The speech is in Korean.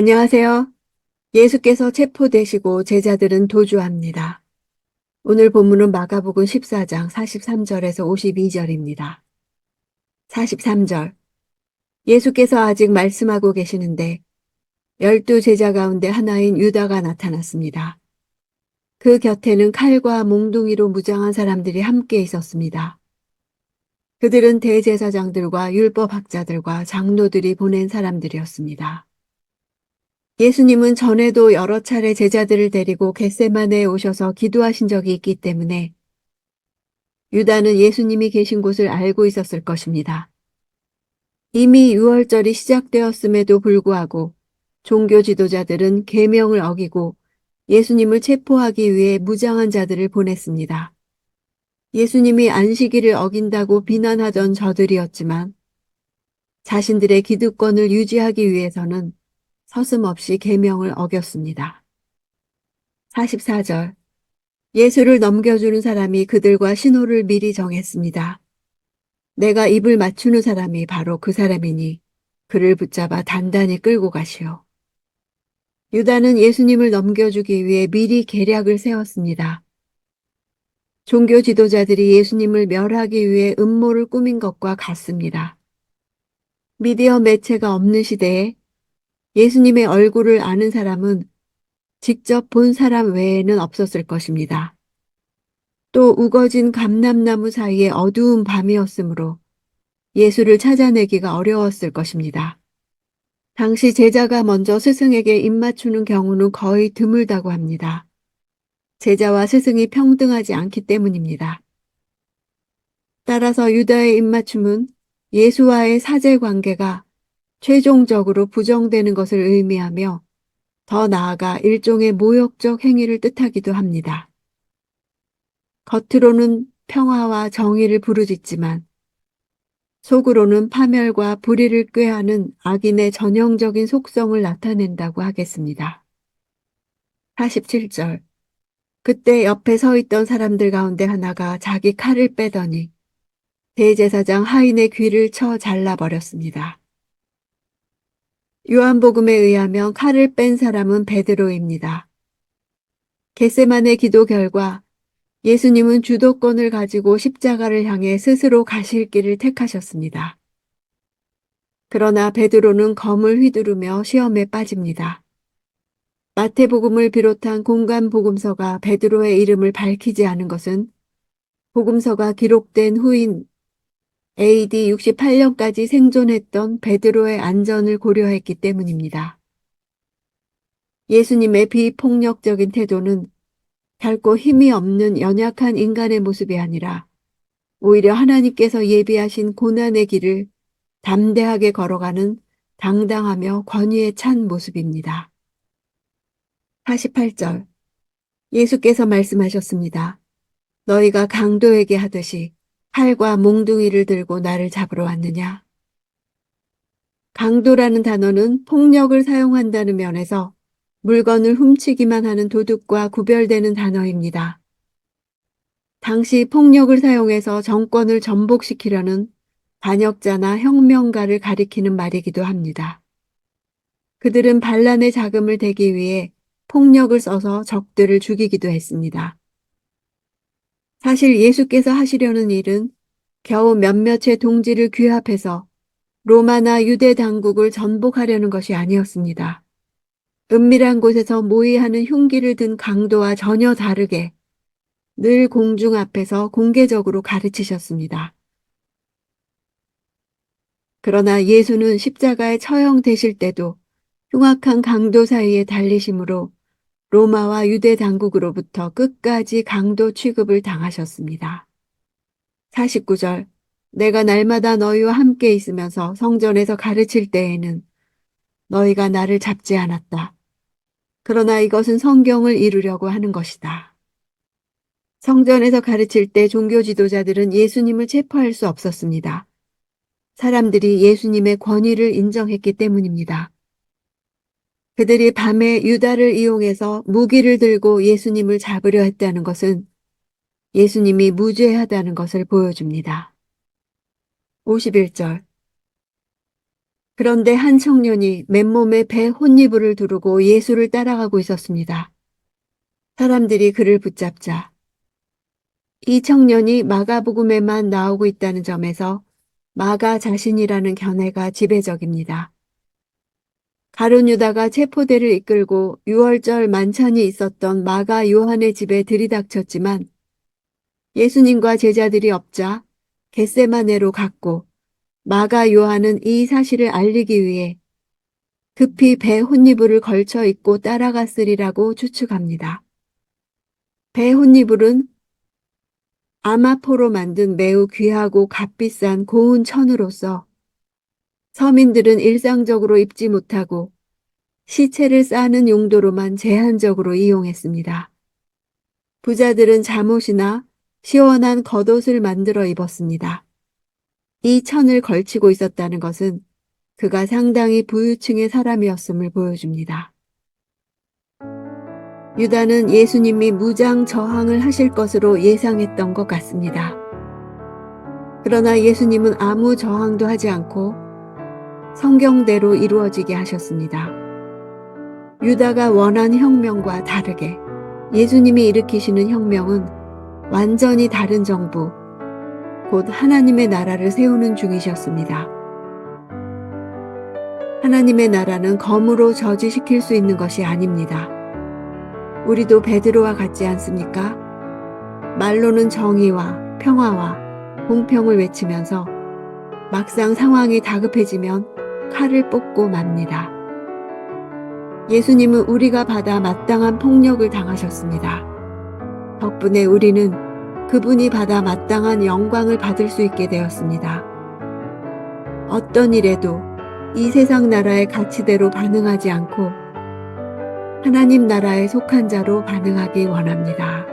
안녕하세요. 예수께서 체포되시고 제자들은 도주합니다. 오늘 본문은 마가복음 14장 43절에서 52절입니다. 43절. 예수께서 아직 말씀하고 계시는데 열두 제자 가운데 하나인 유다가 나타났습니다. 그 곁에는 칼과 몽둥이로 무장한 사람들이 함께 있었습니다. 그들은 대제사장들과 율법학자들과 장로들이 보낸 사람들이었습니다. 예수님은 전에도 여러 차례 제자들을 데리고 겟세마네에 오셔서 기도하신 적이 있기 때문에 유다는 예수님이 계신 곳을 알고 있었을 것입니다. 이미 6월절이 시작되었음에도 불구하고 종교 지도자들은 계명을 어기고 예수님을 체포하기 위해 무장한 자들을 보냈습니다. 예수님이 안식일을 어긴다고 비난하던 저들이었지만 자신들의 기득권을 유지하기 위해서는 서슴없이 계명을 어겼습니다. 44절 예수를 넘겨주는 사람이 그들과 신호를 미리 정했습니다. 내가 입을 맞추는 사람이 바로 그 사람이니 그를 붙잡아 단단히 끌고 가시오. 유다는 예수님을 넘겨주기 위해 미리 계략을 세웠습니다. 종교 지도자들이 예수님을 멸하기 위해 음모를 꾸민 것과 같습니다. 미디어 매체가 없는 시대에 예수님의 얼굴을 아는 사람은 직접 본 사람 외에는 없었을 것입니다. 또 우거진 감람나무 사이에 어두운 밤이었으므로 예수를 찾아내기가 어려웠을 것입니다. 당시 제자가 먼저 스승에게 입맞추는 경우는 거의 드물다고 합니다. 제자와 스승이 평등하지 않기 때문입니다. 따라서 유다의 입맞춤은 예수와의 사제 관계가 최종적으로 부정되는 것을 의미하며 더 나아가 일종의 모욕적 행위를 뜻하기도 합니다. 겉으로는 평화와 정의를 부르짖지만 속으로는 파멸과 불의를 꾀하는 악인의 전형적인 속성을 나타낸다고 하겠습니다. 47절 그때 옆에 서 있던 사람들 가운데 하나가 자기 칼을 빼더니 대제사장 하인의 귀를 쳐 잘라버렸습니다. 요한복음에 의하면 칼을 뺀 사람은 베드로입니다. 겟세만의 기도 결과 예수님은 주도권을 가지고 십자가를 향해 스스로 가실 길을 택하셨습니다. 그러나 베드로는 검을 휘두르며 시험에 빠집니다. 마태복음을 비롯한 공간 복음서가 베드로의 이름을 밝히지 않은 것은 복음서가 기록된 후인 AD 68년까지 생존했던 베드로의 안전을 고려했기 때문입니다. 예수님의 비폭력적인 태도는 결코 힘이 없는 연약한 인간의 모습이 아니라 오히려 하나님께서 예비하신 고난의 길을 담대하게 걸어가는 당당하며 권위에 찬 모습입니다. 48절 예수께서 말씀하셨습니다. 너희가 강도에게 하듯이 칼과 몽둥이를 들고 나를 잡으러 왔느냐? 강도라는 단어는 폭력을 사용한다는 면에서 물건을 훔치기만 하는 도둑과 구별되는 단어입니다. 당시 폭력을 사용해서 정권을 전복시키려는 반역자나 혁명가를 가리키는 말이기도 합니다. 그들은 반란의 자금을 대기 위해 폭력을 써서 적들을 죽이기도 했습니다. 사실 예수께서 하시려는 일은 겨우 몇몇의 동지를 규합해서 로마나 유대 당국을 전복하려는 것이 아니었습니다. 은밀한 곳에서 모의하는 흉기를 든 강도와 전혀 다르게 늘 공중 앞에서 공개적으로 가르치셨습니다. 그러나 예수는 십자가에 처형되실 때도 흉악한 강도 사이에 달리심으로 로마와 유대 당국으로부터 끝까지 강도 취급을 당하셨습니다. 49절 내가 날마다 너희와 함께 있으면서 성전에서 가르칠 때에는 너희가 나를 잡지 않았다. 그러나 이것은 성경을 이루려고 하는 것이다. 성전에서 가르칠 때 종교 지도자들은 예수님을 체포할 수 없었습니다. 사람들이 예수님의 권위를 인정했기 때문입니다. 그들이 밤에 유다를 이용해서 무기를 들고 예수님을 잡으려 했다는 것은 예수님이 무죄하다는 것을 보여줍니다. 51절 그런데 한 청년이 맨몸에 배 혼니부를 두르고 예수를 따라가고 있었습니다. 사람들이 그를 붙잡자 이 청년이 마가복음에만 나오고 있다는 점에서 마가 자신이라는 견해가 지배적입니다. 가룟 유다가 체포대를 이끌고 6월절 만찬이 있었던 마가 요한의 집에 들이닥쳤지만 예수님과 제자들이 없자 겟세마네로 갔고 마가 요한은 이 사실을 알리기 위해 급히 배 혼니부를 걸쳐 입고 따라갔으리라고 추측합니다. 배 혼니불은 아마포로 만든 매우 귀하고 값비싼 고운 천으로서 서민들은 일상적으로 입지 못하고 시체를 싸는 용도로만 제한적으로 이용했습니다. 부자들은 잠옷이나 시원한 겉옷을 만들어 입었습니다. 이 천을 걸치고 있었다는 것은 그가 상당히 부유층의 사람이었음을 보여줍니다. 유다는 예수님이 무장 저항을 하실 것으로 예상했던 것 같습니다. 그러나 예수님은 아무 저항도 하지 않고 성경대로 이루어지게 하셨습니다. 유다가 원한 혁명과 다르게 예수님이 일으키시는 혁명은 완전히 다른 정부, 곧 하나님의 나라를 세우는 중이셨습니다. 하나님의 나라는 검으로 저지시킬 수 있는 것이 아닙니다. 우리도 베드로와 같지 않습니까? 말로는 정의와 평화와 공평을 외치면서 막상 상황이 다급해지면 칼을 뽑고 맙니다. 예수님은 우리가 받아 마땅한 폭력을 당하셨습니다. 덕분에 우리는 그분이 받아 마땅한 영광을 받을 수 있게 되었습니다. 어떤 일에도 이 세상 나라의 가치대로 반응하지 않고 하나님 나라에 속한 자로 반응하기 원합니다.